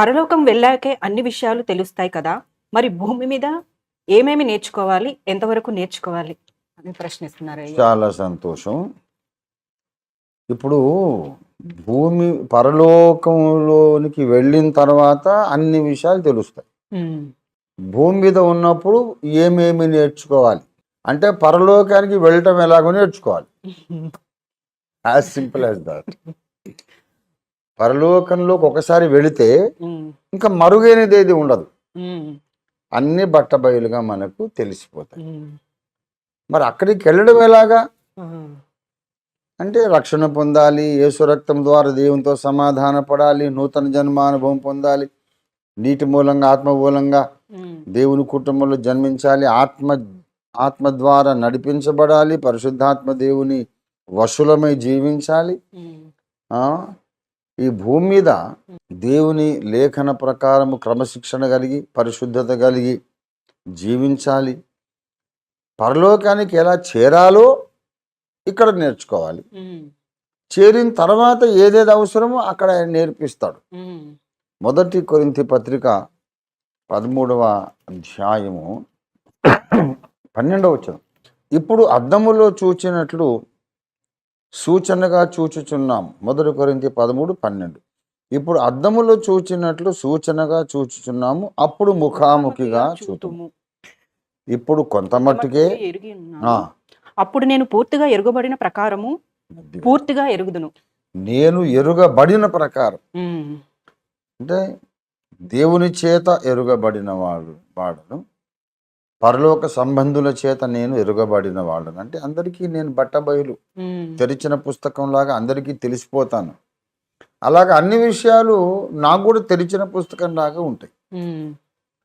పరలోకం వెళ్ళాకే అన్ని విషయాలు తెలుస్తాయి కదా. మరి భూమి మీద ఏమేమి నేర్చుకోవాలి? ఎంతవరకు నేర్చుకోవాలి? అని ప్రశ్నిస్తున్నారు. చాలా సంతోషం. ఇప్పుడు భూమి పరలోకంలోనికి వెళ్ళిన తర్వాత అన్ని విషయాలు తెలుస్తాయి. భూమి మీద ఉన్నప్పుడు ఏమేమి నేర్చుకోవాలి? అంటే పరలోకానికి వెళ్ళటం ఎలాగో నేర్చుకోవాలి. యాజ్ సింపుల్ యాజ్ దాట్ పరలోకంలోకి ఒకసారి వెళితే ఇంకా మరుగైనది ఏది ఉండదు. అన్ని బట్టబయలుగా మనకు తెలిసిపోతాయి. మరి అక్కడికి వెళ్ళడం ఎలాగా? అంటే రక్షణ పొందాలి యేసు రక్తం ద్వారా దేవునితో సమాధాన పడాలి నూతన జన్మానుభవం పొందాలి నీటి మూలంగా ఆత్మ మూలంగా దేవుని కుటుంబంలో జన్మించాలి ఆత్మ ఆత్మ ద్వారా నడిపించబడాలి పరిశుద్ధాత్మ దేవుని వశులమై జీవించాలి. ఈ భూమి మీద దేవుని లేఖన ప్రకారము క్రమశిక్షణ కలిగి పరిశుద్ధత కలిగి జీవించాలి. పరలోకానికి ఎలా చేరాలో ఇక్కడ నేర్చుకోవాలి. చేరిన తర్వాత ఏదేది అవసరమో అక్కడ ఆయన నేర్పిస్తాడు. మొదటి కొరింథీ పత్రిక పదమూడవ అధ్యాయము పన్నెండవ వచనం. ఇప్పుడు అద్దములో చూచినట్లు సూచనగా చూచుచున్నాం. మొదటి కొరింథీ పదమూడు పన్నెండు. ఇప్పుడు అద్దములో చూచినట్లు సూచనగా చూచుచున్నాము. అప్పుడు ముఖాముఖిగా చూతుము. ఇప్పుడు కొంత మట్టుకే అప్పుడు నేను పూర్తిగా ఎరుగబడిన ప్రకారము పూర్తిగా ఎరుగుదును. నేను ఎరుగబడిన ప్రకారం. అంటే దేవుని చేత ఎరుగబడిన వాడు వాడను. పరలోక సంబంధుల చేత నేను ఎరుగబడిన వాడను అంటే అందరికీ నేను బట్టబయలు. తెరిచిన పుస్తకంలాగా అందరికీ తెలిసిపోతాను. అలాగా అన్ని విషయాలు నాకు కూడా తెరిచిన పుస్తకం లాగా ఉంటాయి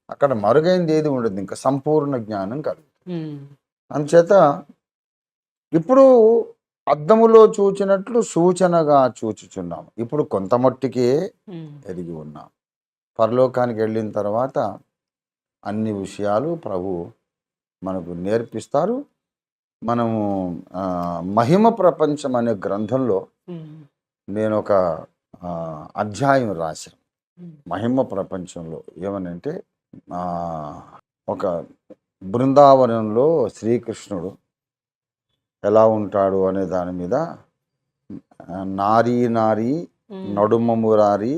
అక్కడ మరుగైంది ఏది ఉండదు. ఇంకా సంపూర్ణ జ్ఞానం కలుగుతుంది. అందుచేత ఇప్పుడు అద్దములో చూచినట్లు సూచనగా చూచుచున్నాం ఇప్పుడు కొంత మట్టికే ఎరిగి ఉన్నాం. పరలోకానికి వెళ్ళిన తర్వాత అన్ని విషయాలు ప్రభు మనకు నేర్పిస్తారు. మనము మహిమ ప్రపంచం అనే గ్రంథంలో నేను ఒక అధ్యాయం రాశాను. మహిమ ప్రపంచంలో ఏమనంటే ఒక బృందావనంలో శ్రీకృష్ణుడు ఎలా ఉంటాడు అనే దాని మీద నారీ నారీ ఉమ్, నడుమ మురారి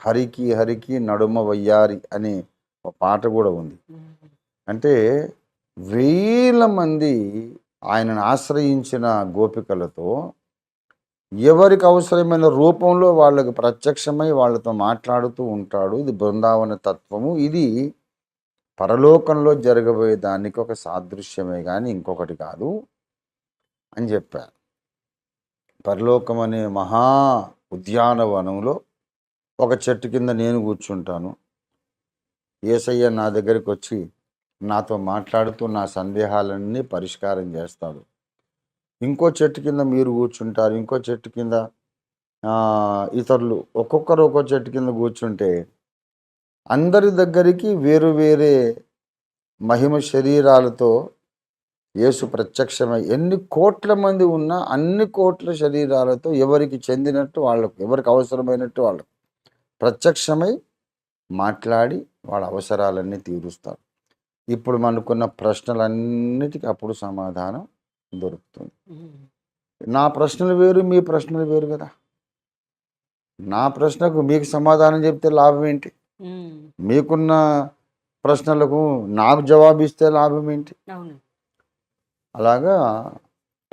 హరికి హరికి నడుమ వయ్యారి అనే ఒక పాట కూడా ఉంది. అంటే వేల మంది ఆయనను ఆశ్రయించిన గోపికలతో ఎవరికి అవసరమైన రూపంలో వాళ్ళకి ప్రత్యక్షమై వాళ్ళతో మాట్లాడుతూ ఉంటాడు. ఇది బృందావన తత్వము. ఇది పరలోకంలో జరగబోయే దానికి ఒక సాదృశ్యమే కానీ ఇంకొకటి కాదు అని చెప్పారు. పరలోకం అనే మహా ఉద్యానవనంలో ఒక చెట్టు కింద నేను కూర్చుంటాను. ఏసయ్య నా దగ్గరికి వచ్చి నాతో మాట్లాడుతూ నా సందేహాలన్నీ పరిష్కారం చేస్తాడు. ఇంకో చెట్టు కింద మీరు కూర్చుంటారు ఇంకో చెట్టు కింద ఇతరులు ఒక్కొక్కరు ఒక్కో చెట్టు కింద కూర్చుంటే అందరి దగ్గరికి వేరు వేరే మహిమ శరీరాలతో యేసు ప్రత్యక్షమై ఎన్ని కోట్ల మంది ఉన్నా అన్ని కోట్ల శరీరాలతో ఎవరికి చెందినట్టు వాళ్ళకు ఎవరికి అవసరమైనట్టు వాళ్ళకు ప్రత్యక్షమై మాట్లాడి వాళ్ళ అవసరాలన్నీ తీరుస్తారు. ఇప్పుడు మనకున్న ప్రశ్నలన్నిటికీ అప్పుడు సమాధానం దొరుకుతుంది. నా ప్రశ్నలు వేరు మీ ప్రశ్నలు వేరు కదా. నా ప్రశ్నకు మీకు సమాధానం చెప్తే లాభం ఏంటి? మీకున్న ప్రశ్నలకు నాకు జవాబిస్తే లాభం ఏంటి? అలాగా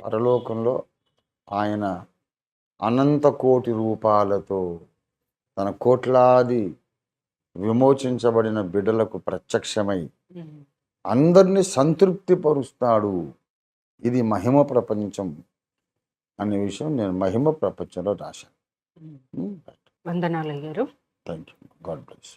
పరలోకంలో ఆయన అనంత కోటి రూపాలతో తన కోట్లాది విమోచించబడిన బిడ్డలకు ప్రత్యక్షమై అందరినీ సంతృప్తిపరుస్తాడు. ఇది మహిమ ప్రపంచం అనే విషయం నేను మహిమ ప్రపంచంలో రాశాను. వందనాలు అయ్యారు థ్యాంక్ యూ గాడ్ బ్లెస్